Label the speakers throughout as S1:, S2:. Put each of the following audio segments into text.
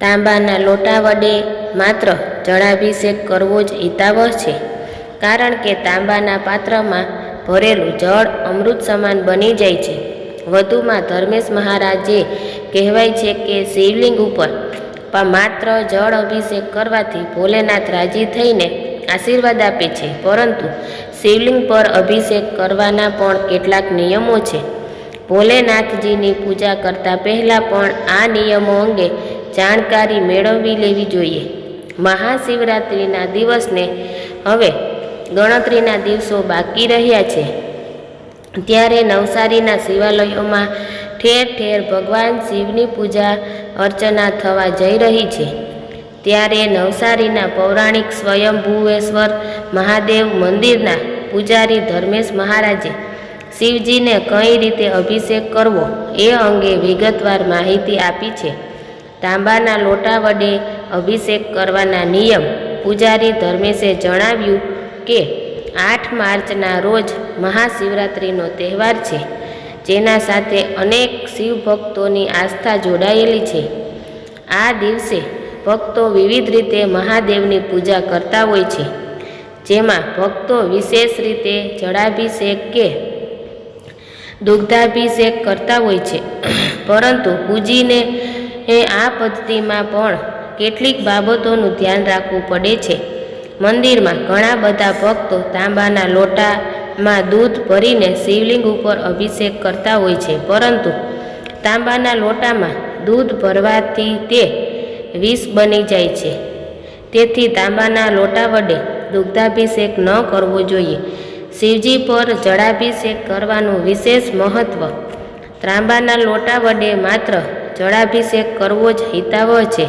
S1: તાંબાના લોટા વડે માત્ર જળાભિષેક કરવો જ હિતાવહ છે. કારણ કે તાંબાના પાત્રમાં ભરેલું જળ અમૃત સમાન બની જાય છે. વધુમાં ધર્મેશ મહારાજે કહેવાય છે કે શિવલિંગ ઉપર માત્ર જળ અભિષેક કરવાથી ભોલેનાથ રાજી થઈને આશીર્વાદ આપે છે. પરંતુ શિવલિંગ પર અભિષેક કરવાના પણ કેટલાક નિયમો છે. ભોલેનાથજીની પૂજા કરતા પહેલાં પણ આ નિયમો અંગે જાણકારી મેળવી લેવી જોઈએ. મહાશિવરાત્રિના દિવસને હવે ગણતરીના દિવસો બાકી રહ્યા છે. ત્યારે નવસારીના શિવાલયોમાં ઠેર ઠેર ભગવાન શિવની પૂજા, અર્ચના થવા જઈ રહી છે. ત્યારે નવસારીના પૌરાણિક સ્વયંભુવેશ્વર મહાદેવ મંદિરના પૂજારી ધર્મેશ મહારાજે શિવજીને કઈ રીતે અભિષેક કરવો એ અંગે વિગતવાર માહિતી આપી છે. તાંબાના લોટા વડે અભિષેક કરવાના નિયમ પૂજારી ધર્મેશે જણાવ્યું કે આઠ માર્ચના રોજ મહાશિવરાત્રિનો તહેવાર છે, જેના સાથે અનેક શિવભક્તોની આસ્થા જોડાયેલી છે. આ દિવસે ભક્તો વિવિધ રીતે મહાદેવની પૂજા કરતા હોય છે, જેમાં ભક્તો વિશેષ રીતે જળાભિષેક કે દુગ્ધાભિષેક કરતા હોય છે. પરંતુ પૂજીને એ આ પદ્ધતિમાં પણ કેટલીક બાબતોનું ધ્યાન રાખવું પડે છે. મંદિરમાં ઘણા બધા ભક્તો તાંબાના લોટામાં દૂધ ભરીને શિવલિંગ ઉપર અભિષેક કરતા હોય છે, પરંતુ તાંબાના લોટામાં દૂધ ભરવાથી તે વિષ બની જાય છે. તેથી તાંબાના લોટા વડે દુગ્ધાભિષેક ન કરવો જોઈએ. શિવજી પર જળાભિષેક કરવાનું વિશેષ મહત્વ. તાંબાના લોટા વડે માત્ર જળાભિષેક કરવો જ હિતાવહ છે.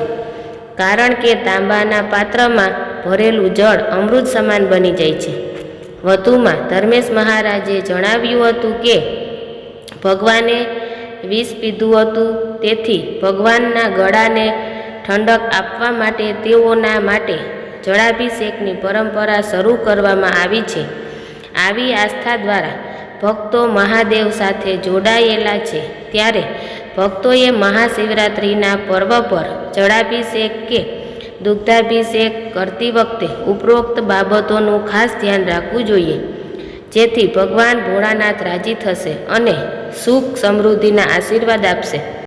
S1: કારણ કે તાંબાના પાત્રમાં ભરેલું જળ અમૃત સમાન બની જાય છે. વધુમાં ધર્મેશ મહારાજે જણાવ્યું હતું કે, ભગવાને વિષ પીધું હતું, તેથી ભગવાનના ગળાને ઠંડક આપવા માટે તેઓના માટે જળાભિષેકની પરંપરા શરૂ કરવામાં આવી છે. આવી આસ્થા દ્વારા ભક્તો મહાદેવ સાથે જોડાયેલા છે. ત્યારે ભક્તોએ મહાશિવરાત્રિના પર્વ પર જળાભિષેક કે દુગ્ધાભિષેક કરતી વખતે ઉપરોક્ત બાબતોનું ખાસ ધ્યાન રાખવું જોઈએ. જેથી ભગવાન ભોળાનાથ રાજી થશે અને સુખ સમૃદ્ધિના આશીર્વાદ આપશે.